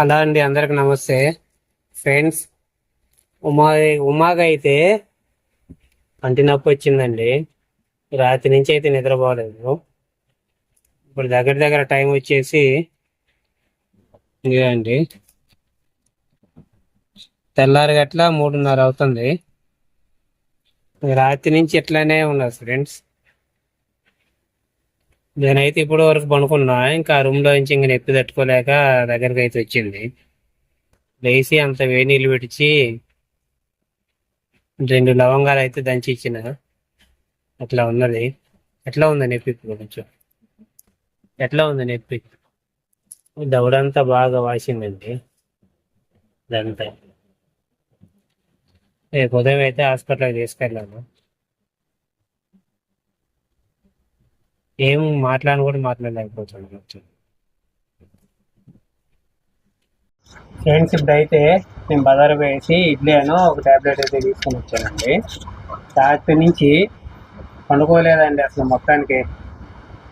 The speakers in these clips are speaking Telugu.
హలో అండి అందరికి నమస్తే. ఫ్రెండ్స్ ఉమా ఉమాగా అయితే అంటి నొప్పి వచ్చిందండి. రాత్రి నుంచి అయితే నిద్రపోలేదు. ఇప్పుడు దగ్గర దగ్గర టైం వచ్చేసి ఇదండి తెల్లారి గట్ల మూడున్నర అవుతుంది. రాత్రి నుంచి ఇట్లానే ఉన్నారు ఫ్రెండ్స్. నేనైతే ఇప్పుడు వరకు పనుకున్నా. ఇంకా రూమ్లో నుంచి ఇంకా నొప్పి తట్టుకోలేక దగ్గరికి అయితే వచ్చింది. లేచి అంత వేడి నీళ్ళు పెట్టించి రెండు లవంగాలు అయితే దంచి ఇచ్చిన. అట్లా ఉన్నది. ఎట్లా ఉంది నొప్పి ఇప్పుడు కొంచెం? ఎట్లా ఉంది నొప్పి? దవడంతా బాగా వాసిందండి. ఇదంతా. రేపు ఉదయం అయితే హాస్పిటల్కి తీసుకెళ్ళాను. ఏం మాట్లాడని కూడా మాట్లాడలేకపోతున్నాను కొంచెం ఫ్రెండ్స్ ఇప్పుడైతే నేను బజార్ వేసి ఇడ్లీ అను ఒక టాబ్లెట్ అయితే తీసుకొని వచ్చానండి. రాత్రి నుంచి పండుకోలేదండి అసలు మొత్తానికి.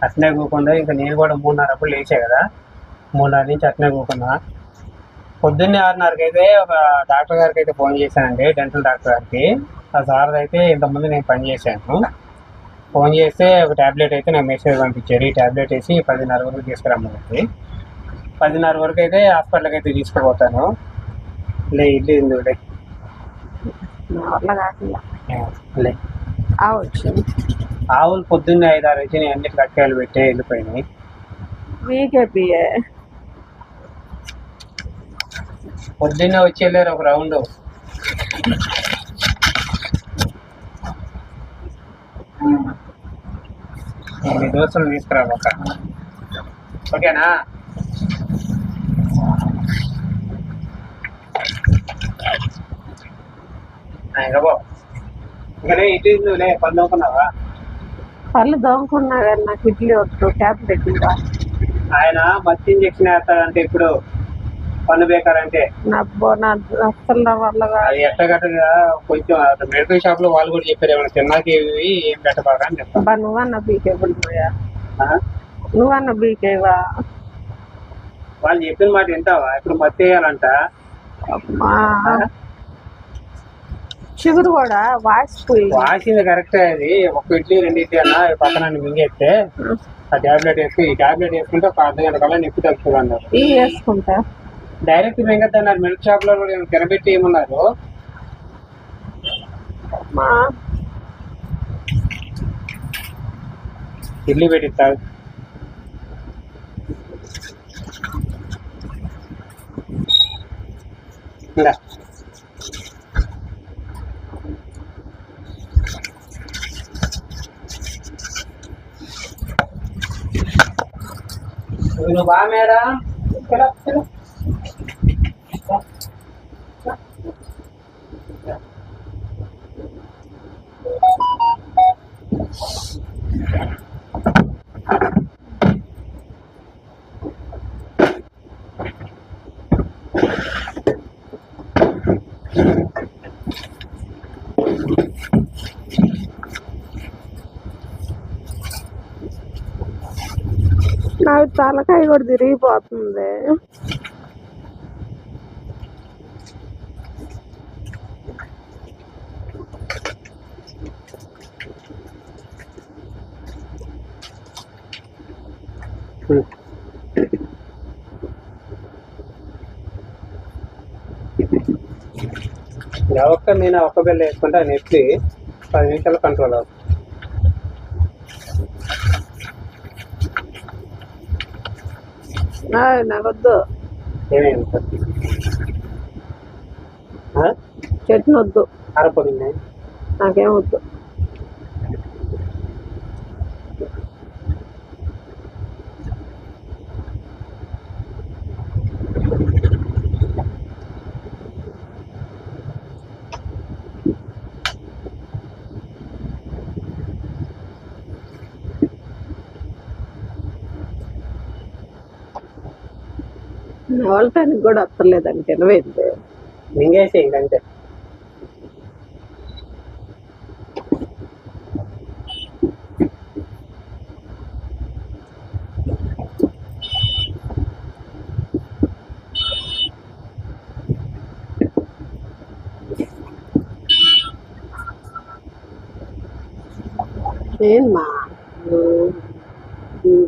అట్నే కూకుండా ఇంకా నేను కూడా మూడున్నర అప్పుడు లేచా కదా. మూడున్నర నుంచి అట్నే కూకున్నా పొద్దున్నే ఆరున్నరకి అయితే ఒక డాక్టర్ గారికి అయితే ఫోన్ చేశానండి డెంటల్ డాక్టర్ గారికి. ఆ సార్ అయితే ఇంతకుముందు నేను పనిచేశాను ఫోన్ చేస్తే ఒక టాబ్లెట్ అయితే నాకు మెసేజ్ పంపించారు ఈ టాబ్లెట్ వేసి పదిన్నర వరకు తీసుకురమ్మన్నది పదిన్నర వరకు అయితే హాస్పిటల్కి అయితే తీసుకుపోతాను. లే ఇడ్లీ ఉంది లే. ఆవులు పొద్దున్నే ఐదు ఆరు వచ్చి అన్ని కట్టాలు పెట్టి వెళ్ళిపోయినాయి. పొద్దున్నే వచ్చి వెళ్ళారు ఒక రౌండ్. మీ దోస్తులు తీసుకురా ఒక ఓకేనా ఇటు నువ్వులే పని పళ్ళు దోమకున్నా కానీ నాకు ఇడ్లీ వద్దు ట్యాబ్లెట్ ఆయన మత్తి ఇంజక్షన్ వేస్తాడంటే ఇప్పుడు పన్ను బేకారంటే అది ఎట్టగట్టగా కొంచెం మెడికల్ షాప్లో వాళ్ళు కూడా చెప్పారు ఏమైనా తిన్నాకి ఇవి ఏం పెట్టబాగా అని చెప్తాను అబ్బా నువ్వన్న బీకే పోయా నువ్వన్న బీకేవా? వాళ్ళు చెప్పిన మాట వింటావా? ఇప్పుడు మత్తి వేయాలంట. చిగురు కూడా వాసిపోయి వాసింది కరెక్టే అది. ఒక ఇడ్లీ రెండు ఇడ్లీ అన్న పక్కన మింగేస్తే ఆ టాబ్లెట్ వేసుకుని ఈ టాబ్లెట్ వేసుకుంటే ఒక అర్ధ గంట కల్లా నొప్పి తగ్గుతుంది అన్నారు వేసుకుంటా? డైరెక్ట్ మింగద్దన్నారు మిల్క్ షాప్లో కూడా తినబెట్టి ఏమన్నారు? ఇడ్లీ పెట్టిస్తారు ఇంకా. నువ్వు బా మేడం. ఇక్కడ. తలకాయ కూడా తిరిగిపోతుంది. ఒక్క నేను ఒక్క బిల్ల వేసుకుంటే అని చెప్పి పది నిమిషాలు కంట్రోల్ అవుతుంది. ఆ, నాకు వద్దు ఏమేమి చట్నీ నవలటానికి కూడా అక్కర్లేదండి తెలివైంది. మింగేసేయండి ఏంటంటే ఏమ్మా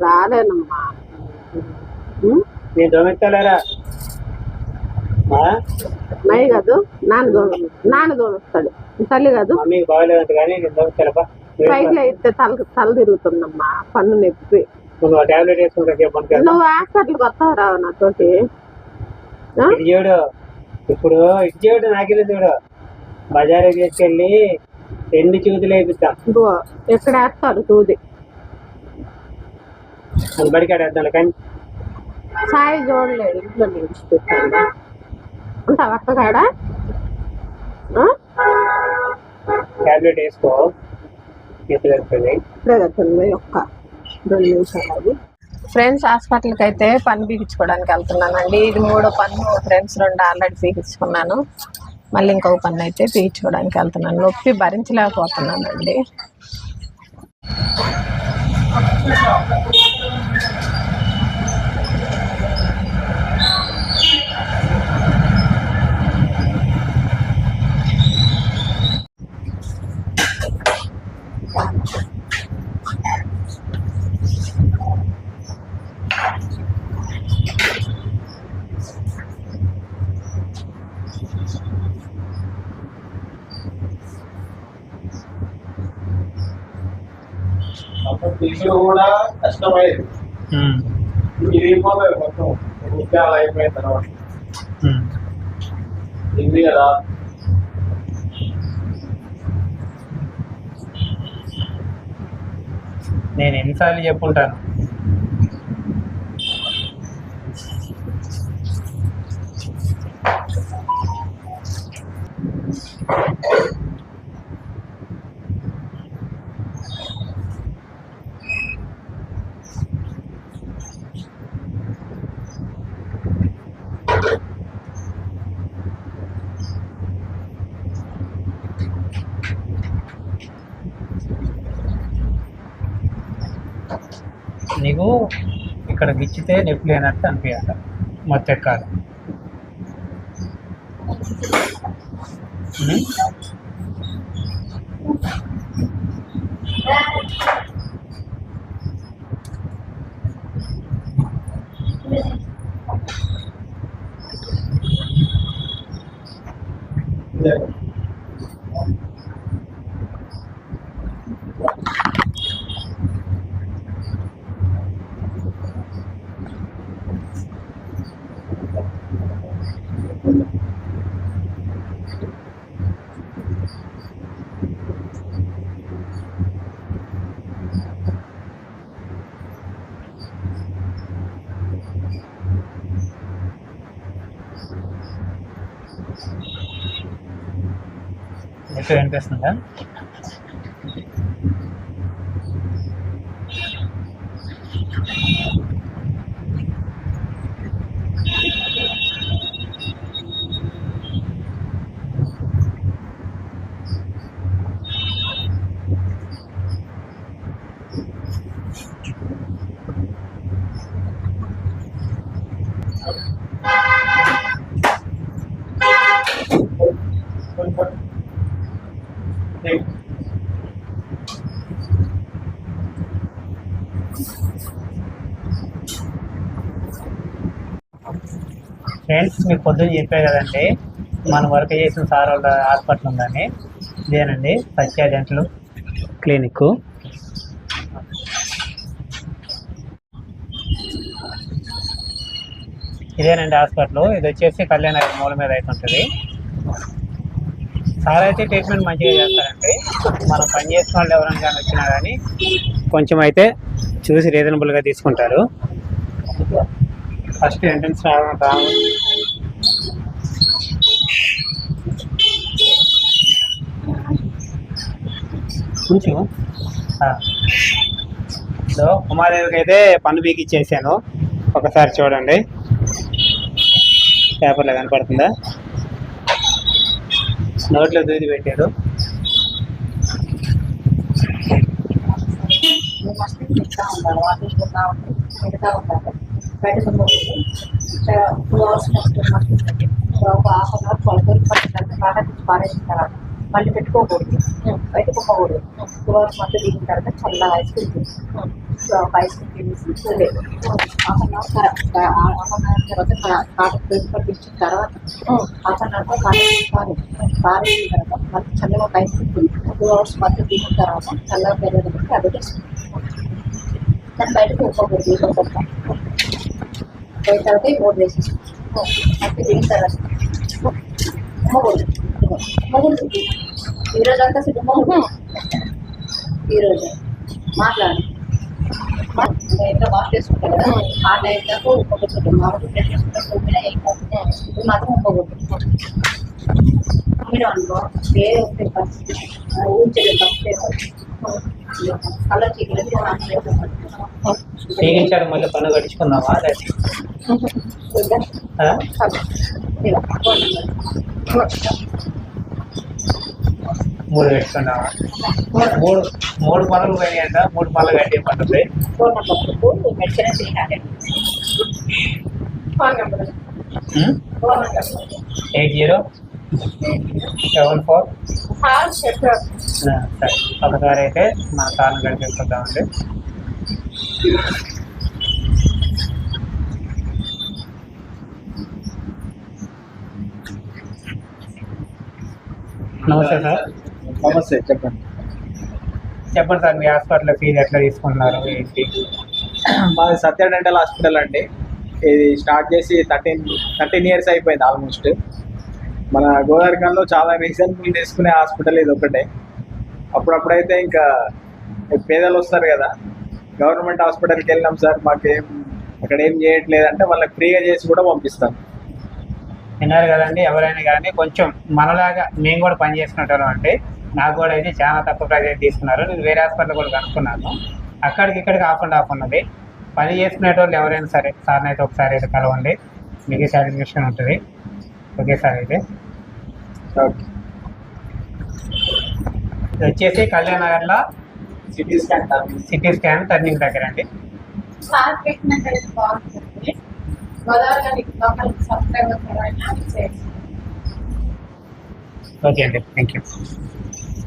రాలేనమ్మా. ఉమ్, నేను దొంగెత్తాలేరా మా నై కాదు నాన్న దోమ నాన్న దోమిస్తాడు తల్లి కాదు. మమ్మీకి బాగలేదంట కానీ నేను దొంగెత్తాలపా పైకి అయితే తల తల తిరుగుతుందమ్మా పన్ను నొప్పి. నువ్వు టాబ్లెట్ వేసుకుంటా చెప్పండి నువ్వు హాస్పిటల్కి వస్తావు రావు నాతోటి? చూడు. ఇప్పుడు ఇది చూడు చూడు. బజారు తీసుకెళ్ళి రెండు చూతులు వేపిస్తాం. ఎక్కడ వేస్తారు తూది అది బడికాడ వేద్దాం కానీ సాయి చూడలేడు ఇంట్లో నిలిచి పెట్టాను ఉంటావు అక్క కాడ? టాబ్లెట్ వేసుకో ఒక్క. రెండు నిమిషాలు అది. ఫ్రెండ్స్ హాస్పిటల్కి అయితే పన్ను పీకించుకోవడానికి వెళ్తున్నానండి. ఇది మూడో పన్ను. ఫ్రెండ్స్ రెండు ఆల్రెడీ పీకించుకున్నాను మళ్ళీ ఇంకొక పన్ను అయితే పీకించుకోవడానికి వెళ్తున్నాను. నొప్పి భరించలేకపోతున్నానండి అప్పుడు తీసుడు కూడా కష్టమైంది ఇది అయిపోతుంది మొత్తం ముత్యాలు అయిపోయిన తర్వాత ఇది కదా నేను ఎన్నిసార్లు చెప్పుంటాను. నువ్వు ఇక్కడ గిచ్చితే నొప్పి లేనట్టు అనిపించాలి మత్తెక్కాలి మొత్తెక్కాలి ఉం? ఇదే. నొప్పి అనిపిస్తుందా ఇదే. ఫ్రెండ్స్ మీకు పొద్దున్న చెప్పే కదండి మన వర్క్ చేసిన సార్ వాళ్ళ హాస్పిటల్ ఉందని ఇదేనండి సత్య డెంటల్ క్లినిక్. ఇదేనండి హాస్పిటల్. ఇది వచ్చేసి కళ్యాణ మూల మీద అయితే ఉంటుంది. సార్ అయితే ట్రీట్మెంట్ మంచిగా చేస్తారండి. మనం పని చేసిన వాళ్ళు ఎవరైనా కానీ వచ్చినా కానీ కొంచెం అయితే చూసి రీజనబుల్గా తీసుకుంటారు. ఫస్ట్ ఎంట్రన్స్ రావడం రావడం కొంచెం. సో ఉమాదేవికి అయితే పన్ను బీకి ఇచ్చేసాను ఒకసారి చూడండి. పేపర్లో కనపడుతుందా? నోట్లో దూది పెట్టారు ఉండాలి తింటా పెడుతున్న టూ అవర్స్ నెక్స్ట్ ఒక half an hour twelve hours పట్టిందంటే బాగా పారేసిన తర్వాత మళ్ళీ పెట్టుకోకూడదు. పొమ్మకూడదు టూ అవర్స్ మధ్య దిగిన తర్వాత చల్లగా ఐస్ క్రీమ్ తీసి సో ఐస్ క్రీమ్ తినేసి half an hour half an hour తర్వాత కాటన్ పేపర్ పట్టించిన తర్వాత హాఫ్ అన్ అవర్ కాటన్ పారు పారేసిన తర్వాత మళ్ళీ చల్లగా ఒక ఐస్ క్రీమ్ టూ అవర్స్ మధ్య దిగిన తర్వాత చల్లగా పెరగడానికి అది వేసుకుంటాం దాన్ని బయటకు ఒక్కొక్కటి ఒక్కొక్క పోయిన తర్వాత ఈ మూడు వేసేసుకుంటాం అయితే దిగిన తర్వాత మొగుడు. మొగుడు ఈరోజు అంతా సిద్ధ మొగుడు. ఈరోజు మాట్లాడు. ఇంట్లో వాష్ చేసుకుంటారు కదా. ఆ టైం దాకా ఒక్కొక్కటి మామూలు ఫ్రెష్ చేసుకుంటే సోమిన ఏం కాదు. ఇప్పుడు మాత్రం ఒక్కొక్కటి మీరు అనుకో వేరే ఉంటే పరిస్థితి ఊంచలేదు తప్పలేదు పీగించాడు మళ్ళీ లేదా ఆ? మూడు కట్టుకున్నావా మూడు మూడు పనులు పోయినాయంట మూడు పనులు కట్టే పనులు number. Eight zero? Seven four? సరే ఒకసారి అయితే మా కార్ను గడిపేసుకుందామండి నమస్తే సార్. నమస్తే చెప్పండి. చెప్పండి సార్ మీ హాస్పిటల్లో ఫీజు ఎట్లా తీసుకుంటున్నారు ఏంటి? మాది సత్య డెంటల్ హాస్పిటల్ అండి. ఇది స్టార్ట్ చేసి థర్టీన్ థర్టీన్ ఇయర్స్ అయిపోయింది ఆల్మోస్ట్. మన గోదావరికంలో చాలా రీజనబుల్ తీసుకునే హాస్పిటల్ ఇది ఒకటే. అప్పుడప్పుడైతే ఇంకా పేదలు వస్తారు కదా. గవర్నమెంట్ హాస్పిటల్కి వెళ్ళినాం సార్ మాకేం అక్కడ ఏం చేయట్లేదు అంటే వాళ్ళకి ఫ్రీగా చేసి కూడా పంపిస్తాం. విన్నారు కదండి ఎవరైనా కానీ కొంచెం మనలాగా మేము కూడా పని చేసుకుంటారు అంటే నాకు కూడా అయితే చాలా తక్కువ ప్రైజ్ తీసుకున్నారు. నేను వేరే హాస్పిటల్ కూడా కనుక్కున్నాను. అక్కడికి ఇక్కడికి ఆఫ్ అండ్ ఆఫ్ ఉన్నది. పని చేసుకునేటోళ్ళు ఎవరైనా సరే సార్ని అయితే ఒకసారి అయితే కలవండి. మీకు సాటిస్ఫాక్షన్ ఉంటుంది. ఓకే సార్ అయితే. ఓకే. వచ్చేసి కళ్యాణ్ నగర్లో city scan city scan turning దగ్గర అండి. సార్ ట్రీట్మెంట్ అయితే బాగుంటుంది. గోదావరి లోకల్ సబ్స్క్రైబర్స్ ఎవరైనా చేయండి. ఓకే అండి. Thank you